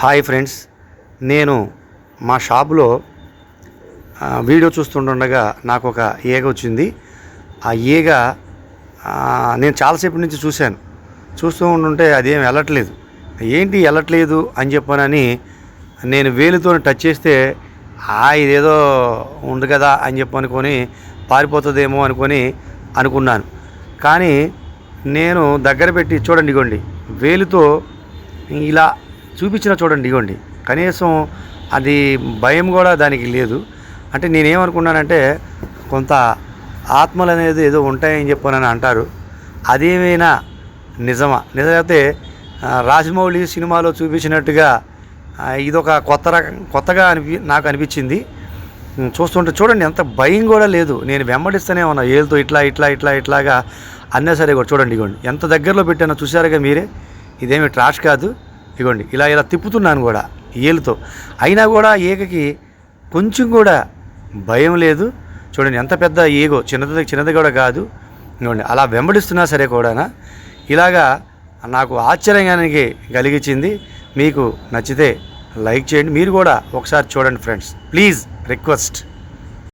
Hi friends నేను మా షాపులో వీడియో చూస్తుండగా నాకు ఒక ఈగ వచ్చింది. ఆ ఈగ నేను చాలాసేపు నుంచి చూశాను. చూస్తూ ఉంటుంటే అదేం వెళ్ళట్లేదు ఏంటి వెళ్ళట్లేదు అని చెప్పానని నేను వేలుతో టచ్ చేస్తే ఆ ఇదేదో ఉంది కదా అని చెప్పి అనుకొని పారిపోతుందేమో అనుకొని అనుకున్నాను. కానీ నేను దగ్గర పెట్టి చూడండి ఇగోండి వేలుతో ఇలా చూపించిన చూడండి ఇవ్వండి కనీసం అది భయం కూడా దానికి లేదు. అంటే నేనేమనుకున్నానంటే కొంత ఆత్మలు అనేది ఏదో ఉంటాయని చెప్పానని అంటారు. అదేమైనా నిజమా? నిజమైతే రాజమౌళి సినిమాలో చూపించినట్టుగా ఇదొక కొత్త రకం కొత్తగా అనిపి నాకు అనిపించింది. చూస్తుంటే చూడండి ఎంత భయం కూడా లేదు. నేను వెంబడిస్తూనే ఉన్నా ఏళ్ళతో ఇట్లా ఇట్లా ఇట్లా ఇట్లాగా. అన్నా సరే కూడా చూడండి ఇగోండి. ఎంత దగ్గరలో పెట్టానో చూసారుగా మీరే. ఇదేమి ట్రాష్ కాదు. ఇగోండి ఇలా ఇలా తిప్పుతున్నాను కూడా ఏలుతో. అయినా కూడా ఈగకి కొంచెం కూడా భయం లేదు. చూడండి ఎంత పెద్ద ఈగో చిన్నది చిన్నది కూడా కాదు. ఇగోండి అలా వెంబడిస్తున్నా సరే కూడానా. ఇలాగా నాకు ఆశ్చర్యానికి కలిగించింది. మీకు నచ్చితే లైక్ చేయండి. మీరు కూడా ఒకసారి చూడండి ఫ్రెండ్స్. Please request.